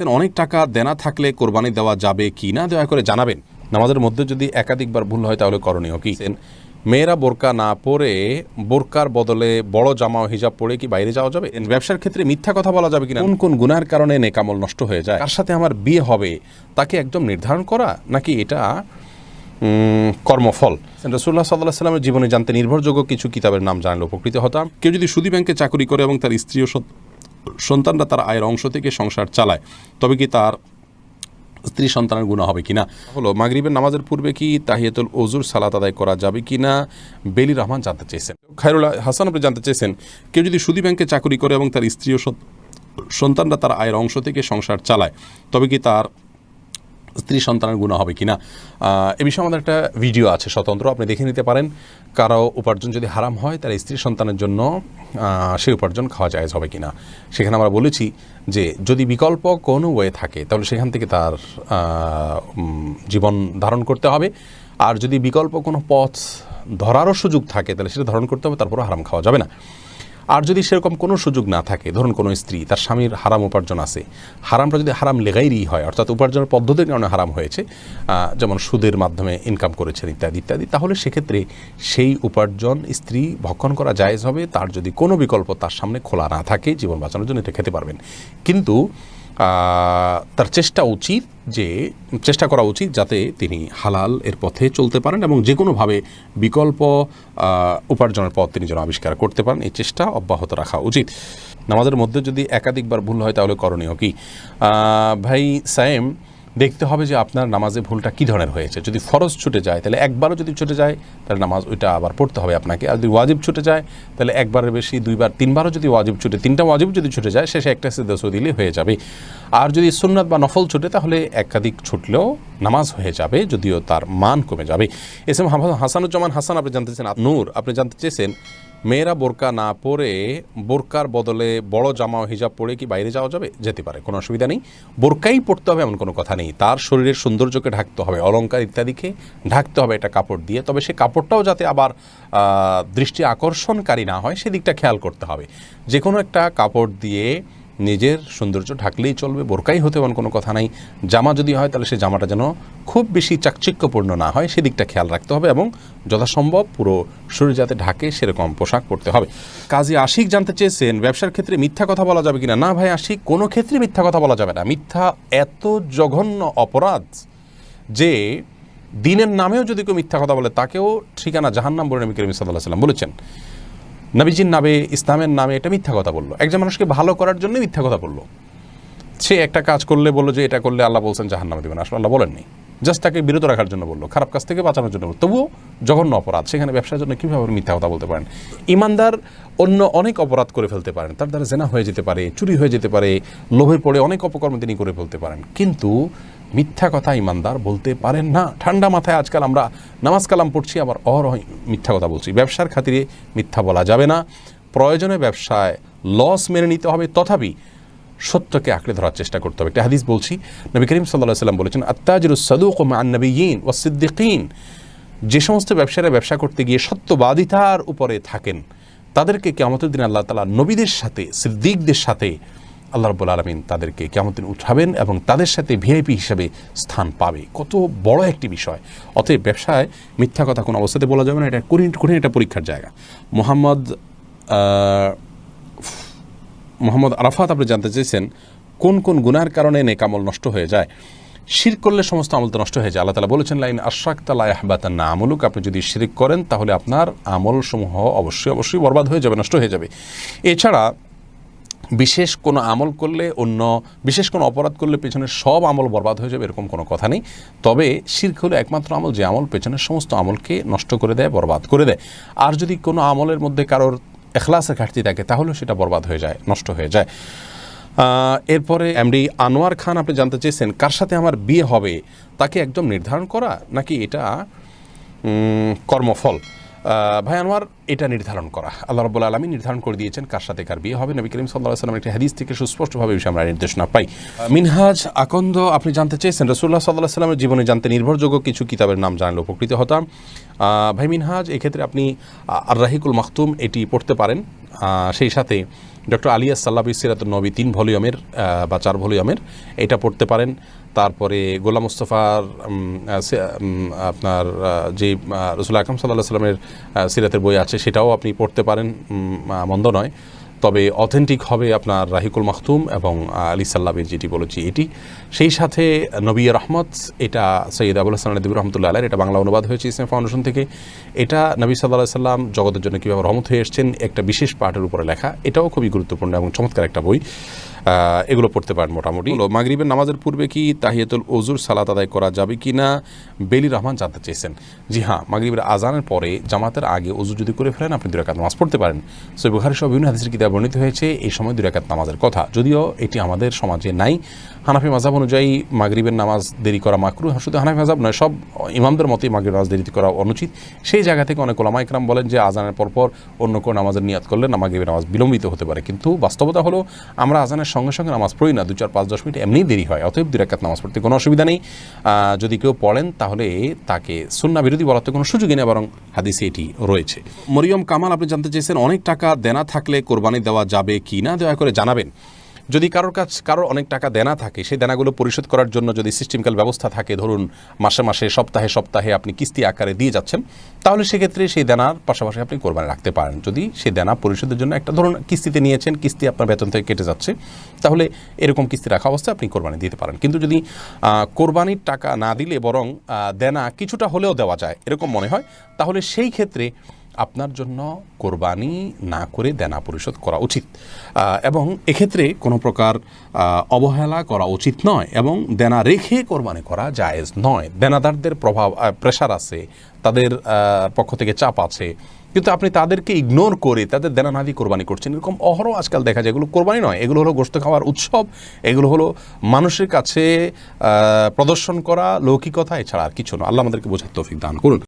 অনেক টাকা দেনা থাকলে কোরবানি দেওয়া যাবে কি না? দয়া করে জানাবেন। নামাজের মধ্যে যদি একাধিকবার ভুল হয়, তাহলে করণীয় কি? মেয়েরা বোরকা না পরে বোরকার বদলে বড় জামা হিজাব পরে কি বাইরে যাওয়া যাবে? ব্যবসার ক্ষেত্রে মিথ্যা কথা বলা যাবে কিনা? কোন কোন গুনার কারণে নেকামল নষ্ট হয়ে যায়? কার সাথে আমার বিয়ে হবে, তাকে একদম নির্ধারণ করা, নাকি এটা কর্মফল? রসুল্লাহ সাল্লাহ সাল্লামের জীবনে জানতে নির্ভরযোগ্য কিছু কিতাবের নাম জানলে উপকৃত হতাম। কেউ যদি সুদী ব্যাংকে চাকরি করে এবং তার স্ত্রী ও সন্তানরা তার আয়ের অংশ থেকে সংসার চালায়। তবে কি তার স্ত্রী সন্তানের গুণা হবে কিনা? হলো, মাগরীবের নামাজের পূর্বে কি তাহিয়াতুল ওজুর সালাত আদায় করা যাবে কি না বেলি রহমান জানতে চেয়েছেন। খায়রুল্লাহ হাসান আপনি জানতে চেয়েছেন, কেউ যদি সুদী ব্যাংকে চাকরি করে এবং তার স্ত্রী ও সন্তানরা তার আয়ের অংশ থেকে সংসার চালায়, তবে কি তার স্ত্রী সন্তানের গুণা হবে কিনা? এ বিষয়ে আমাদের একটা ভিডিও আছে স্বতন্ত্র, আপনি দেখে নিতে পারেন। কারও উপার্জন যদি হারাম হয়, তাহলে স্ত্রী সন্তানের জন্য সেই উপার্জন খাওয়া যায় হবে কিনা? সেখানে আমরা বলেছি যে, যদি বিকল্প কোনো ওয়ে থাকে, তাহলে সেখান থেকে তার জীবন ধারণ করতে হবে। আর যদি বিকল্প কোনো পথ ধরারও সুযোগ থাকে, তাহলে সেটা ধারণ করতে হবে, তারপরও হারাম খাওয়া যাবে না। আর যদি সেরকম কোনো সুযোগ না থাকে, ধরুন কোনো স্ত্রী, তার স্বামীর হারাম উপার্জন আছে, হারামটা যদি হারাম লেগাইরই হয়, অর্থাৎ উপার্জনের পদ্ধতির কারণে হারাম হয়েছে যেমন সুদের মাধ্যমে ইনকাম করেছেন ইত্যাদি ইত্যাদি, তাহলে সেক্ষেত্রে সেই উপার্জন স্ত্রী ভক্ষণ করা জায়েজ হবে। তার যদি কোনো বিকল্প তার সামনে খোলা না থাকে, জীবন বাঁচানোর জন্য এটা খেতে পারবেন। কিন্তু তার চেষ্টা উচিত যে, চেষ্টা করা উচিত যাতে তিনি হালাল এর পথে চলতে পারেন এবং যে কোনোভাবে বিকল্প উপার্জনের পথ তিনি যেন আবিষ্কার করতে পারেন, এই চেষ্টা অব্যাহত রাখা উচিত। নামাজের মধ্যে যদি একাধিকবার ভুল হয় তাহলে করণীয় কি? ভাই সায়েম দেখতে হবে যে আপনার নামাজে ভুলটা কী ধরনের হয়েছে। যদি ফরজ ছুটে যায়, তাহলে একবারও যদি ছুটে যায়, তাহলে নামাজ ওইটা আবার পড়তে হবে আপনাকে। আর যদি ওয়াজিব ছুটে যায়, তাহলে একবারের বেশি, দুইবার, তিনবারও যদি ওয়াজিব ছুটে, তিনটা ওয়াজিব যদি ছুটে যায়, শেষে একটা সিদ্ধ দিলে হয়ে যাবে। আর যদি সুন্নাত বা নফল ছুটে, তাহলে একাধিক ছুটলেও নামাজ হয়ে যাবে, যদিও তার মান কমে যাবে। এস এম হাসানুজ্জামান হাসান, আপনি জানতে চেয়েছেন নূর আপনি জানতে চেয়েছেন মেয়েরা বোরকা না পরে বোরকার বদলে বড় জামা হিজাব পরে কি বাইরে যাওয়া যাবে? যেতে পারে, কোনো অসুবিধা নেই। বোরকাই পড়তে হবে এমন কোনো কথা নেই। তার শরীরের সৌন্দর্যকে ঢাকতে হবে, অলংকার ইত্যাদিকে ঢাকতে হবে একটা কাপড় দিয়ে। তবে সে কাপড়টাও যাতে আবার দৃষ্টি আকর্ষণকারী না হয়, সেদিকটা খেয়াল করতে হবে। যে কোনো একটা কাপড় দিয়ে নিজের সৌন্দর্য ঢাকলেই চলবে, বোরকাই হতে এমন কোনো কথা নাই। জামা যদি হয়, তাহলে সে জামাটা যেন খুব বেশি চাকচিক্যপূর্ণ না হয়, সেদিকটা খেয়াল রাখতে হবে এবং যথাসম্ভব পুরো শরীর যাতে ঢাকে, সেরকম পোশাক পরতে হবে। কাজী আশিক জানতে চেয়েছেন, ব্যবসার ক্ষেত্রে মিথ্যা কথা বলা যাবে কিনা? না ভাই আশিক, কোনো ক্ষেত্রে মিথ্যা কথা বলা যাবে না। মিথ্যা এত জঘন্য অপরাধ যে দিনের নামেও যদি কেউ মিথ্যা কথা বলে, তাকেও ঠিকানা জাহান্নাম বলে নবী করিম সাল্লাহ সাল্লাম বলেছেন। নবীজির নামে ইসলামের নামে এটা মিথ্যা কথা বলল। একজন মানুষকে ভালো করার জন্য মিথ্যা কথা বলল। সে একটা কাজ করলে বলল যে, এটা করলে আল্লাহ বলছেন জাহান্নামে দেবেন। আসলে আল্লাহ বলেননি। জাস্ট তাকে বিরত রাখার জন্য বলল, খারাপ কাজ থেকে বাঁচানোর জন্য। তবুও জঘন্য অপরাধ, সেখানে ব্যবসার জন্য কীভাবে মিথ্যা কথা বলতে পারেন? ইমানদার অন্য অনেক অপরাধ করে ফেলতে পারেন। তার দ্বারা জেনা হয়ে যেতে পারে, চুরি হয়ে যেতে পারে, লোভের পড়ে অনেক অপকর্ম তিনি করে ফেলতে পারেন। কিন্তু মিথ্যা কথা ইমানদার বলতে পারেন না। ঠান্ডা মাথায় আজকাল আমরা নামাজ কালাম পড়ছি, আবার অহরহ মিথ্যা কথা বলছি। ব্যবসার খাতিরে মিথ্যা বলা যাবে না। প্রয়োজনে ব্যবসায় লস মেনে নিতে হবে। তথাপি সত্যকে আঁকড়ে ধরার চেষ্টা করতে হবে। একটা হাদিস বলছি, নবী করিম সাল্লাহ সাল্লাম বলেছেন, আত্তাজির সাদুক মান নবীন ও সিদ্দিকিন। যে সমস্ত ব্যবসায়ীরা ব্যবসা করতে গিয়ে সত্যবাদিতার উপরে থাকেন, তাদেরকে কেমতের দিন আল্লাহ তালা নবীদের সাথে, সিদ্দিকদের সাথে আল্লাহ রব্বুল আলমিন তাদেরকে কেমন দিন উঠাবেন এবং তাদের সাথে ভিআইপি হিসাবে স্থান পাবে। কত বড় একটি বিষয়। অতএব ব্যবসায় মিথ্যা কথা কোনো অবস্থাতে বলা যাবে না, এটা কঠিন কঠিন একটা পরীক্ষার জায়গা। মোহাম্মদ মোহাম্মদ আরাফাত আপনি জানতে চেয়েছেন কোন কোন গুনার কারণে নেকামল নষ্ট হয়ে যায়। শির করলে সমস্ত আমল তো নষ্ট হয়ে যায়। আল্লাহ তালা বলেছেন, লাইন আশাক তালা আহবাতান না আমলুক আপনি যদি শিরিক করেন, তাহলে আপনার আমল সমূহ অবশ্যই অবশ্যই বরবাদ হয়ে যাবে, নষ্ট হয়ে যাবে। এছাড়া বিশেষ কোনো আমল করলে অন্য, বিশেষ কোনো অপরাধ করলে পেছনে সব আমল বরবাদ হয়ে যাবে, এরকম কোনো কথা নেই। তবে শির্ক হলো একমাত্র আমল, যে আমল পেছনের সমস্ত আমলকে নষ্ট করে দেয়, বরবাদ করে দেয়। আর যদি কোনো আমলের মধ্যে কারোর এখলাসের ঘাটতি থাকে, তাহলেও সেটা বরবাদ হয়ে যায়, নষ্ট হয়ে যায়। এরপরে এমডি আনোয়ার খান, আপনি জানতে চেয়েছেন, কার সাথে আমার বিয়ে হবে? তাকে একদম নির্ধারণ করা নাকি এটা কর্মফল? ভাই আনোয়ার, এটা নির্ধারণ করা। আল্লাহ রব্বুল আলমী নির্ধারণ করে দিয়েছেন কার সাথে কার বিয়ে হবে। নবী করিম সাল্লাহ সাল্লাম একটি হাদিস থেকে সুস্পষ্টভাবে বিষয়ে আমরা নির্দেশনা পাই। মিনহাজ আকন্দ, আপনি জানতে চেয়েছেন রসুল্লাহ সাল্লাহ সাল্লামের জীবনে জানতে নির্ভরযোগ্য কিছু কিতাবের নাম জানলে উপকৃত হতাম। ভাই মিনহাজ, এক্ষেত্রে আপনি আর রাহিকুল মাহতুম এটি পড়তে পারেন। সেই সাথে ডক্টর আলিয়া সাল্লাবি সিরাত নবী তিন ভলিউমের বা চার ভলিউমের। এটা পড়তে পারেন। তারপরে গোলাম মুস্তফার আপনার যে রসুল আকরম সাল্লাহ সাল্লামের সিরাতের বই আছে, সেটাও আপনি পড়তে পারেন। মন্দ নয়। তবে অথেন্টিক হবে আপনার রাহিকুল মাহতুম এবং আলী সাল্লাবির যেটি বলেছি এটি। সেই সাথে নবী রহমত, এটা সৈয়দ আবুল হাসান নদীব রহমতুল্লাহ আলার এটা বাংলা অনুবাদ হয়েছে ইসলাম ফাউন্ডেশন থেকে। এটা নবী সাল্লাহ সাল্লাম জগতের জন্য কীভাবে রহমত হয়ে এসছেন, একটা বিশেষ পাঠের উপরে লেখা, এটাও খুবই গুরুত্বপূর্ণ এবং চমৎকার একটা বই। এগুলো পড়তে পারেন মোটামুটি। মাগরিবের নামাজের পূর্বে কি তাহিয়াতুল ওজুর সালাত আদায় করা যাবে কি না বেলি রহমান জানতে চেয়েছেন। জি হ্যাঁ মাগরিবের আজানের পরে জামাতের আগে ওজু যদি করে ফেলেন, আপনি দুরাকাত নামাজ পড়তে পারেন। সৈ বুখারি সহ বিভিন্ন হাদিসের কিতাব বর্ণিত হয়েছে এই সময় দুরাকাত নামাজের কথা। যদিও এটি আমাদের সমাজে নাই। হানাফি মাজাব অনুযায়ী মাগরিবের নামাজ দেরি করা মাকরু, শুধু হানাফি মাজাব নয়, সব ইমামদের মতেই মাগরিব নামাজ দেরি করা অনুচিত। সেই জায়গা থেকে অনেক ওলামা ইকরাম বলেন যে, আজানের পরপর অন্য কোনো নামাজের নিয়াত করলে না মাগরিবের নামাজ বিলম্বিত হতে পারে। কিন্তু বাস্তবতা হলো, আমরা আজানের সঙ্গে সঙ্গে নামাজ পড়ি না, দু চার পাঁচ দশ মিনিট এমনিই দেরি হয়, অতএব দুই রাকাত নামাজ পড়তে কোনো অসুবিধা নেই। যদি কেউ পড়েন, তাহলে তাকে সুন্না বিরোধী বলার তো কোনো সুযোগই নেই, বরং হাদিসে এটি রয়েছে। মরিয়ম কামাল, আপনি জানতে চেয়েছেন, অনেক টাকা দেনা থাকলে কোরবানি দেওয়া যাবে কি না? দয়া করে জানাবেন। যদি কারোর কাছ, কারোর অনেক টাকা দেনা থাকে, সেই দেনাগুলো পরিশোধ করার জন্য যদি সিস্টেমিক্যাল ব্যবস্থা থাকে, ধরুন মাসে মাসে, সপ্তাহে সপ্তাহে আপনি কিস্তি আকারে দিয়ে যাচ্ছেন, তাহলে সেক্ষেত্রে সেই দেনার পাশাপাশি আপনি কোরবানি রাখতে পারেন। যদি সেই দেনা পরিশোধের জন্য একটা, ধরুন কিস্তিতে নিয়েছেন, কিস্তি আপনার বেতন থেকে কেটে যাচ্ছে, তাহলে এরকম কিস্তি রাখা অবস্থায় আপনি কোরবানি দিতে পারেন। কিন্তু যদি কোরবানির টাকা না দিলে বরং দেনা কিছুটা হলেও দেওয়া যায়, এরকম মনে হয়, তাহলে সেই ক্ষেত্রে আপনার জন্য কোরবানি না করে দেনা পরিশোধ করা উচিত। এবং এক্ষেত্রে কোনো প্রকার অবহেলা করা উচিত নয় এবং দেনা রেখে কোরবানি করা জায়েজ নয়। দেনাদারদের প্রভাব প্রেশার আছে, তাদের পক্ষ থেকে চাপ আছে। কিন্তু আপনি তাদেরকে ইগনোর করে তাদের দেনা না দিয়ে কোরবানি করছেন, এরকম অহরহ আজকাল দেখা যায়। এগুলো কোরবানি নয়, এগুলো হলো গোস্ত খাওয়ার উৎসব, এগুলো হলো মানুষের কাছে প্রদর্শন করা, লৌকিকতা, এছাড়া আর কিছু নয়। আল্লাহ আমাদেরকে বোঝার তৌফিক দান করুন।